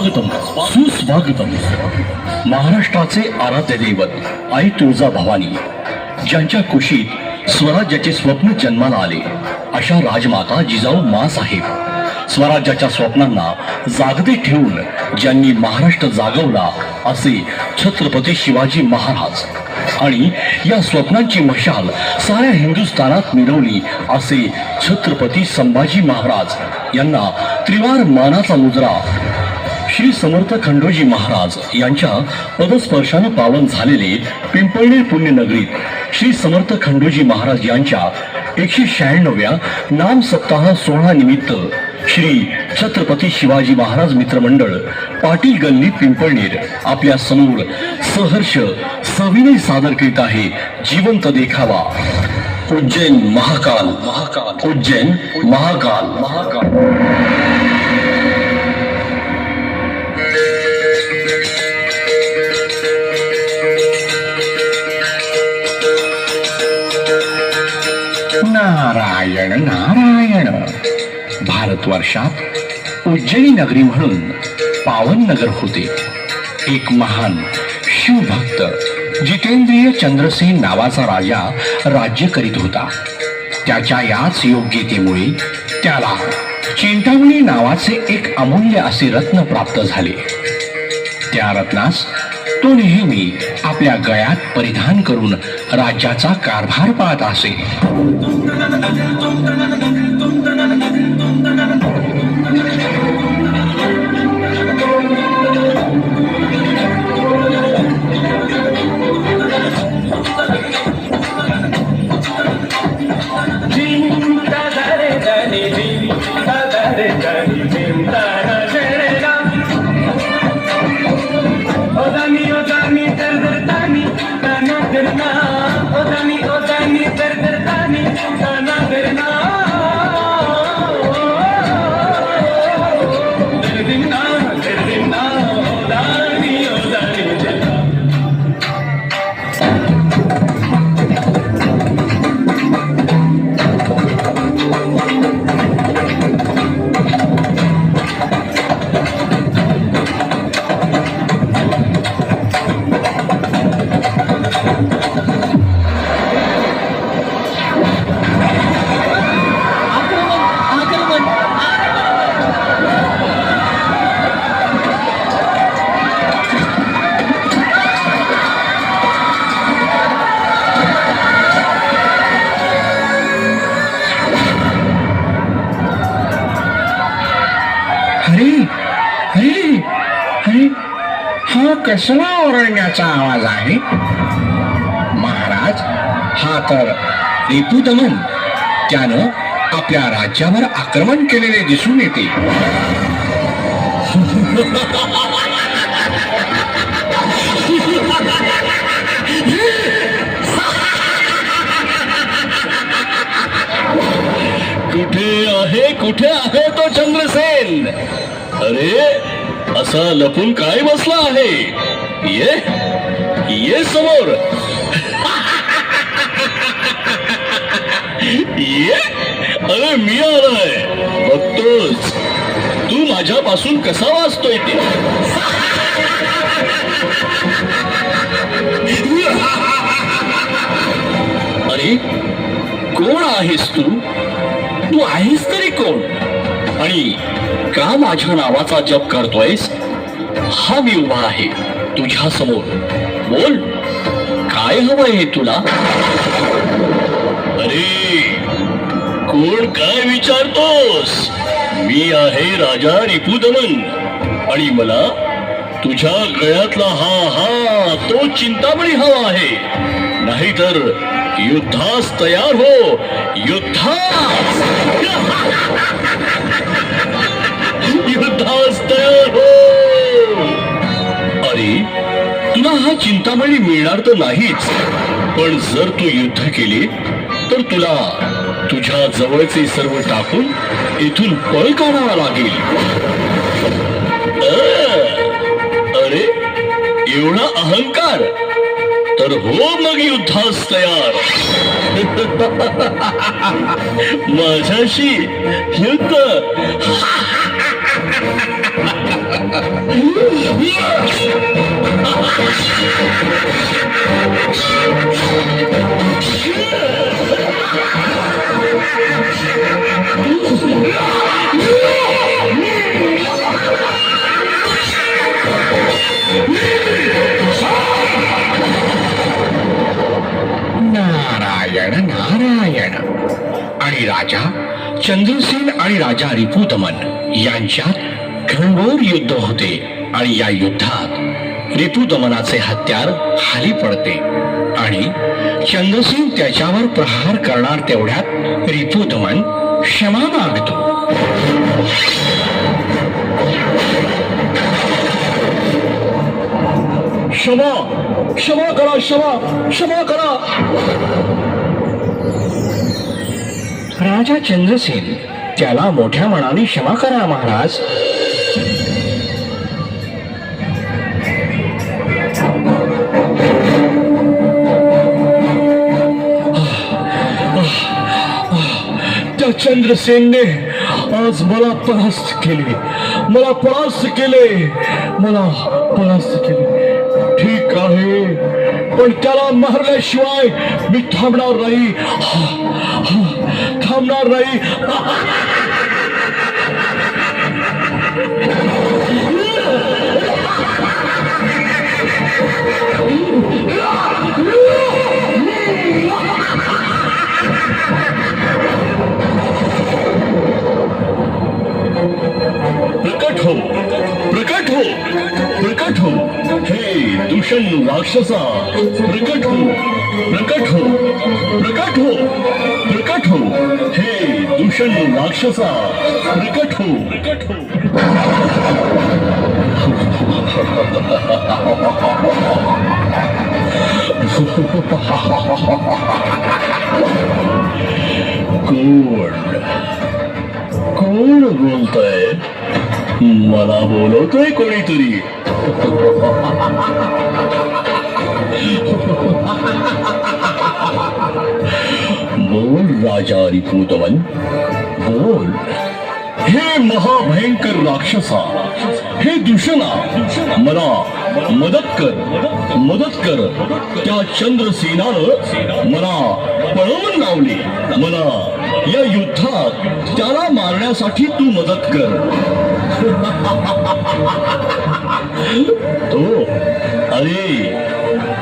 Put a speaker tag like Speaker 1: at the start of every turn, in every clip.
Speaker 1: स्वागतम. सुस्वागतम. महाराष्ट्राचे आराध्य दैवत आई तुळजा भवानी ज्यांच्या कुशीत स्वराज्याचे स्वप्न जन्माला आले अशा राजमाता जिजाऊ मा साहेब. स्वराज्याच्या स्वप्नांना जागते ठेवून ज्यांनी महाराष्ट्र जागवला असे छत्रपती शिवाजी महाराज आणि या स्वप्नांची मशाल साऱ्या हिंदुस्थानात मिरवली असे छत्रपती संभाजी महाराज यांना त्रिवार मानाचा मुजरा श्री समर्थ खंडोजी महाराज यांच्या पदस्पर्शानं पावन झालेले पिंपळनेर पुण्यनगरीत श्री समर्थ खंडोजी महाराज यांच्या एकशे शहाण्णव्या नाम सप्ताह सोहळा निमित्त श्री छत्रपती शिवाजी महाराज मित्रमंडळ पाटील गल्ली पिंपळनेर आपल्यासमोर सहर्ष सविनय सादर करीत आहे. जिवंत देखावा. उज्जैन महाकाल. महाकाल. उज्जैन महाकाल. महाकाल. नारायण नारायण. भारतवर्षात उज्जैनी नगरी म्हणून पावन नगर होते. एक महान शिवभक्त जितेंद्रिय चंद्रसेन नावाचा राजा राज्य करीत होता. त्याच्या याच योग्यतेमुळे त्याला चिंतामणी नावाचे एक अमूल्य असे रत्न प्राप्त झाले. त्या रत्नास तो नेहमी आपल्या गळ्यात परिधान करून राज्याचा कारभार पाहत असे.
Speaker 2: कसला ओरडण्याचा आवाज आहे. महाराज हा तर रिपुदमन त्यानं आपल्या राज्यावर आक्रमण केलेले दिसून येते.
Speaker 1: कुठे आहे? कुठे आहे तो चंद्रसेन? अरे असा लपून काय बसला आहे? ये ये समोर. ये? अरे मी आलोय. बघतोच. तू माझ्यापासून कसा वाचतोय ते? अरे कोण आहेस तू? तू आहेस तरी कोण? आणि का माझ्या नावाचा जप करतोयस? हा मी उभा आहे तुझ्या समोर. बोल काय हवंय हे तुला? अरे कोण काय विचारतोस? मी आहे राजा रिपुदमन. आणि मला तुझ्या गळ्यातला हा हा तो चिंतामणी हवा आहे. नाहीतर युद्धास तयार हो. युद्धास! तुला चिंतामणी मिळणार तर नाहीच. पण जर तू युद्ध केले तर तुला तुझ्या जवळचे सर्व टाकून इथून पळ काढावा लागेल. अरे एवढा अहंकार? तर हो मग युद्धास तयार. माझ्याशी युद्ध.
Speaker 2: नारायण नारायण. आणि राजा चंद्रसेन आणि राजा रिपुतमन यांच्यात घनघोर युद्ध होते आणि या युद्धात ऋतुदमनाचे हत्यार खाली पडते. आणि चंद्रसेन त्याच्यावर प्रहार करणार तेवढ्यात ऋतुदमन क्षमा मागतो.
Speaker 1: क्षमा क्षमा करा क्षमा क्षमा करा.
Speaker 2: राजा चंद्रसेन त्याला मोठ्या मनाने क्षमा करा महाराज.
Speaker 1: चंद्रसेनने आज मला परास्त केले. मला परास्त केले. मला परास्त केले. ठीक आहे. पण त्याला मारल्याशिवाय मी थांबणार नाही. थांबणार नाही. प्रकट राक्षसा प्रकट हो प्रकट हो प्रकट हो प्रकट हो. हे दूषण राक्षसा प्रकट हो प्रकट हो. कोण? कोण बोलतय? मला बोलवतोय कोणीतरी? बोल राजा रिपुदमन बोल. हे महाभयंकर राक्षसा हे दुषणा मला मदत कर मदत कर. त्या चंद्रसेनानं मला पळवून लावले. मला या युद्धात त्याला मारण्यासाठी तू मदत कर. तो अरे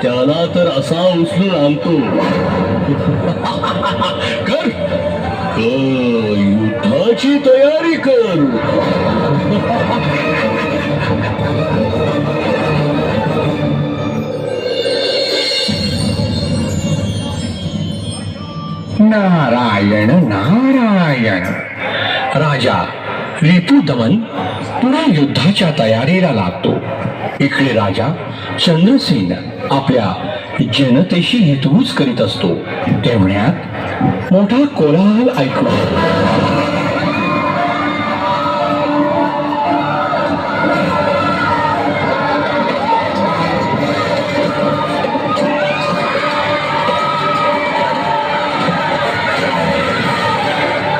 Speaker 1: त्याला तर असा उचलून आणतो. कर. युद्धाची तयारी कर.
Speaker 2: नारायण नारायण. राजा रिपुदमन पुन्हा युद्धाच्या तयारीला लागतो इकडे राजा चंद्रसेन आपल्या जनतेशी हितगुज करीत असतो. तेवढ्यात मोठा कोलाहल ऐकू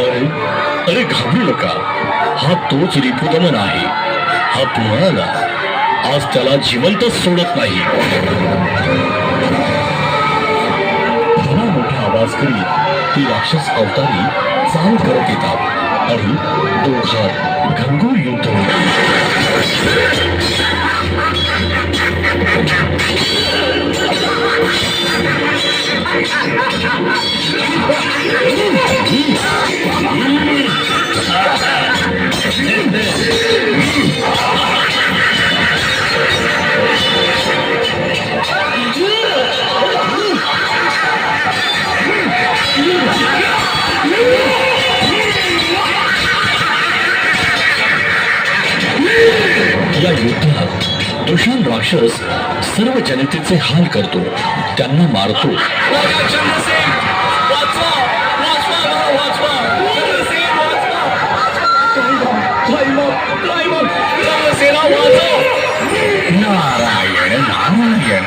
Speaker 1: अरे अरे घाबरू नका. हा तोच रिपुदमन आहे. हा तुम्हाला आज त्याला जिवंतच सोडत नाही. भला मोठा आवाज करीत ती राक्षस अवतारी चाल करत येतात आणि दोघात घनघोर युद्ध होते या युद्धात दुशान राक्षस सर्व जनतेचे हाल करतो. त्यांना मारतो.
Speaker 2: नारायण नारायण.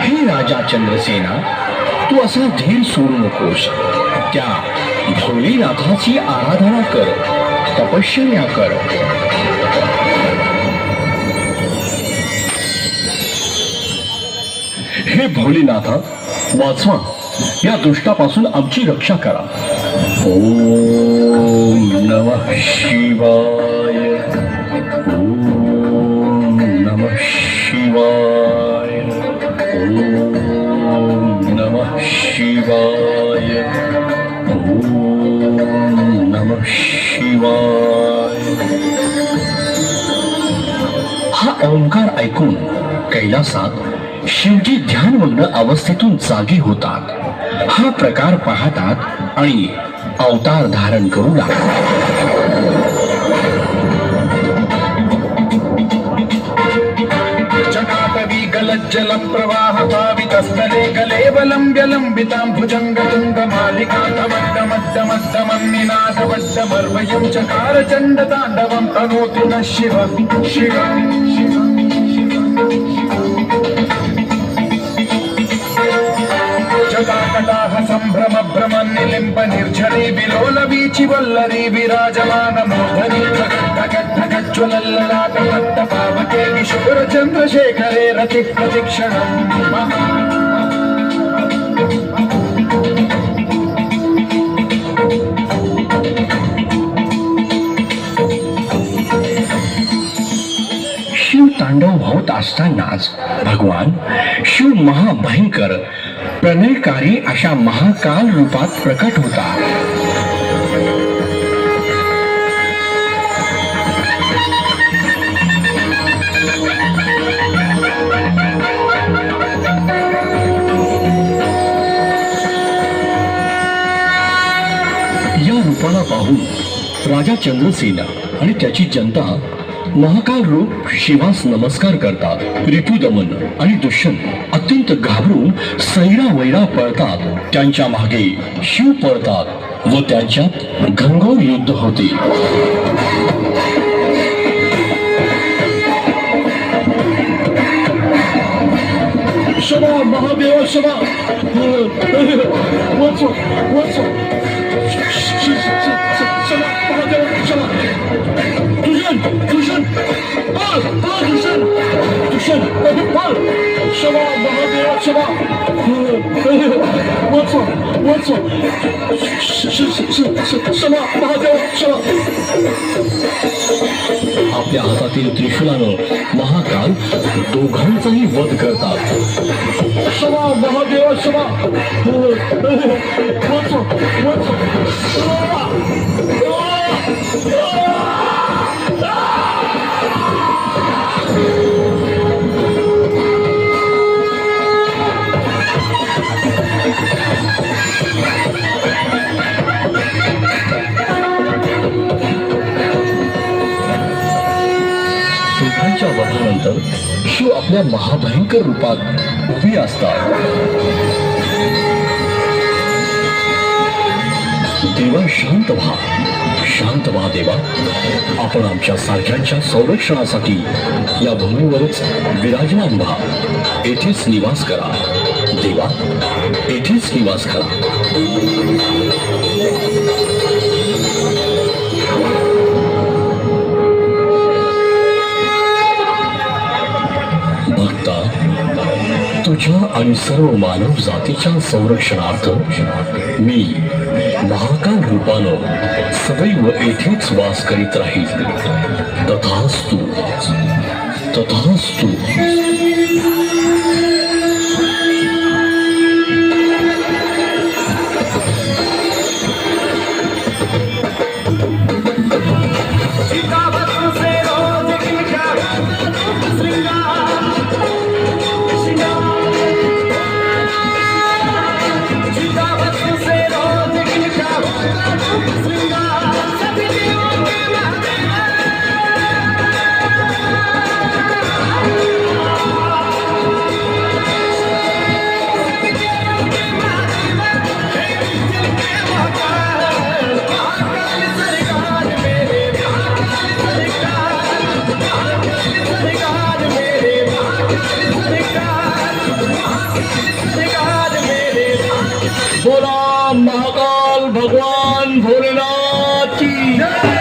Speaker 2: हे राजा चंद्रसेना तू असा धीर सोडू नकोस. त्या भोलेनाथाची आराधना कर तपश्चर्या कर.
Speaker 1: हे भोलेनाथा वाचवा. या दुष्टापासून आमची रक्षा करा. ओम नमः शिवाय. ओम नमः शिवाय. ओम नमः शिवाय. ओम नमः शिवाय. हा ओंकार ऐकून कैलासात शिवजी ध्यानमग्न अवस्थेतून जागी होतात. हा प्रकार पाहतात आणि अवतार धारण करू लागतात.
Speaker 3: जटाटवी गलज्जलं प्रवाहभावितस्थले कलेवलम्ब्य लम्बितां भुजङ्गतुङ्गमालिकान्तमड्डमड्डमड्डमन्निनादवड्डमर्वयं चकार न शिव शिव సంభ్రమ सम्भ्रम भ्रमन्निलिम्ब నిర్జని విలోల వీచి వల్లరి విరాజమాన मूर्धनि ढगज्ज्वलल्ललाट पट्ट पावके किशोर चन्द्रशेखरे रति प्रतिक्षणम्
Speaker 1: शिव तांडव होत असतानाच भगवान शिव महाभयंकर प्रणयकारी अशा महाकाल रूपात प्रकट होता. या रूपाला पाहून राजा चंद्रसेन आणि त्याची जनता महाकाल रूप शिवास नमस्कार करतात. रिपुदमन आणि दुष्यंत अत्यंत घाबरून सैरा वैरा पळतात. त्यांच्या मागे शिव पळतात व त्यांच्यात घनघोर युद्ध होते. महादेव महादेवा हो, हो, हो. महादेवा क्षमा वाचवा वाचवा क्षमा महादेवा क्षमा आपल्या हातातील त्रिशूलानं महाकाल दोघांचाही वध करतात क्षमा महादेवा क्षमा वाचवा वाचवा आपल्या महाभयंकर रूपात उभी असतात. देवा शांत व्हा. शांत व्हा देवा. आपण आमच्या सारख्यांच्या संरक्षणासाठी या भूमीवरच विराजमान व्हा. येथेच निवास करा. देवा येथेच निवास करा. तुझ्या आणि सर्व मानव जातीच्या संरक्षणार्थ मी महाकाल रूपानं सदैव येथेच वास करीत राहील तथास्तू तथास्तू बोला महाकाल भगवान भोलेनाथ की।